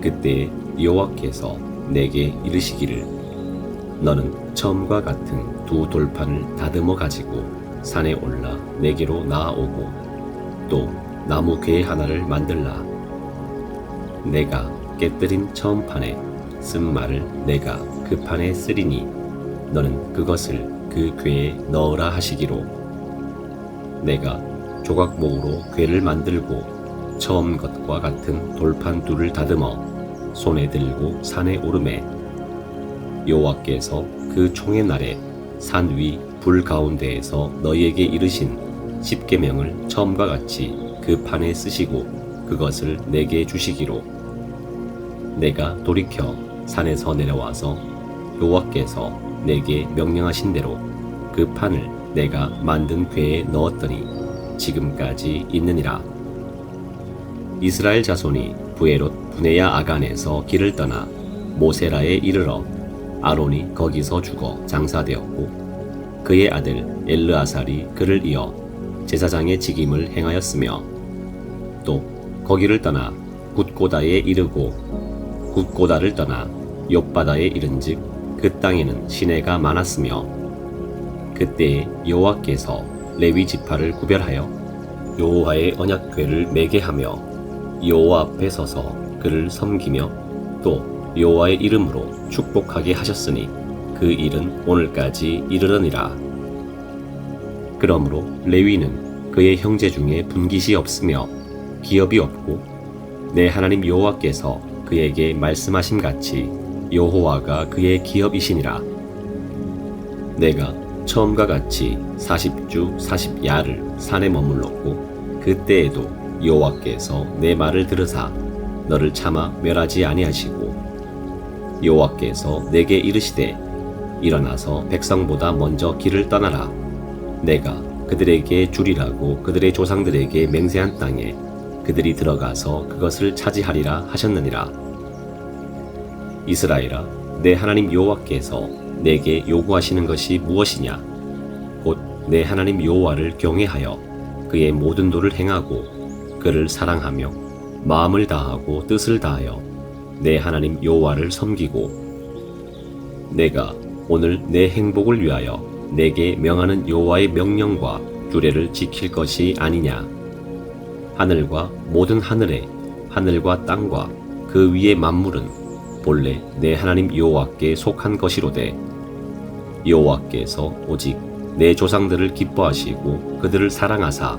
그때 여호와께서 내게 이르시기를 너는 처음과 같은 두 돌판을 다듬어 가지고 산에 올라 내게로 나아오고 또 나무 궤 하나를 만들라. 내가 깨뜨린 처음 판에 쓴 말을 내가 그 판에 쓰리니 너는 그것을 그 궤에 넣으라 하시기로. 내가 조각목으로 궤를 만들고 처음 것과 같은 돌판 둘을 다듬어 손에 들고 산에 오르매 여호와께서 그 총의 날에 산 위 불 가운데에서 너희에게 이르신 십계명을 처음과 같이 그 판에 쓰시고 그것을 내게 주시기로 내가 돌이켜 산에서 내려와서 여호와께서 내게 명령하신 대로 그 판을 내가 만든 궤에 넣었더니 지금까지 있느니라 이스라엘 자손이 부에롯 분해야 아간에서 길을 떠나 모세라에 이르러 아론이 거기서 죽어 장사되었고 그의 아들 엘르아살이 그를 이어 제사장의 직임을 행하였으며 또 거기를 떠나 굿고다에 이르고 굿고다를 떠나 욥바다에 이른즉 그 땅에는 시내가 많았으며 그때에 여호와께서 레위 지파를 구별하여 여호와의 언약궤를 매게 하며 여호와 앞에 서서 그를 섬기며 또 여호와의 이름으로 축복하게 하셨으니 그 일은 오늘까지 이르느니라. 그러므로 레위는 그의 형제 중에 분깃이 없으며 기업이 없고 내 하나님 여호와께서 그에게 말씀하신 같이 여호와가 그의 기업이시니라. 내가 처음과 같이 40주 40야를 산에 머물렀고 그때에도 여호와께서 내 말을 들으사 너를 참아 멸하지 아니하시고 여호와께서 내게 이르시되 일어나서 백성보다 먼저 길을 떠나라. 내가 그들에게 주리라고 그들의 조상들에게 맹세한 땅에 그들이 들어가서 그것을 차지하리라 하셨느니라. 이스라엘아 내 하나님 여호와께서 내게 요구하시는 것이 무엇이냐? 곧 내 하나님 여호와를 경외하여 그의 모든 도를 행하고 그를 사랑하며 마음을 다하고 뜻을 다하여 내 하나님 여호와를 섬기고 내가 오늘 내 행복을 위하여 내게 명하는 여호와의 명령과 규례를 지킬 것이 아니냐. 하늘과 모든 하늘에 하늘과 땅과 그 위의 만물은 본래 내 하나님 여호와께 속한 것이로되 여호와께서 오직 내 조상들을 기뻐하시고 그들을 사랑하사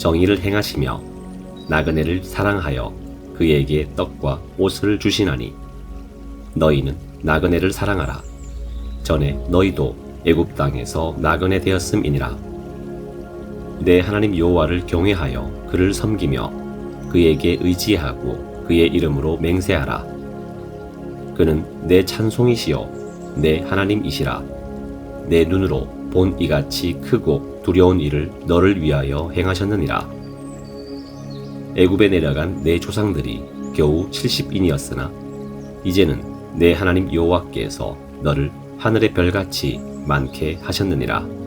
정의를 행하시며 나그네를 사랑하여 그에게 떡과 옷을 주시나니 너희는 나그네를 사랑하라. 전에 너희도 애굽 땅에서 나그네 되었음이니라. 내 하나님 여호와를 경외하여 그를 섬기며 그에게 의지하고 그의 이름으로 맹세하라. 그는 내 찬송이시요 내 하나님이시라. 내 눈으로 본 이같이 크고 두려운 일을 너를 위하여 행하셨느니라. 애굽에 내려간 내 조상들이 겨우 70인이었으나 이제는 내 하나님 여호와께서 너를 하늘의 별같이 많게 하셨느니라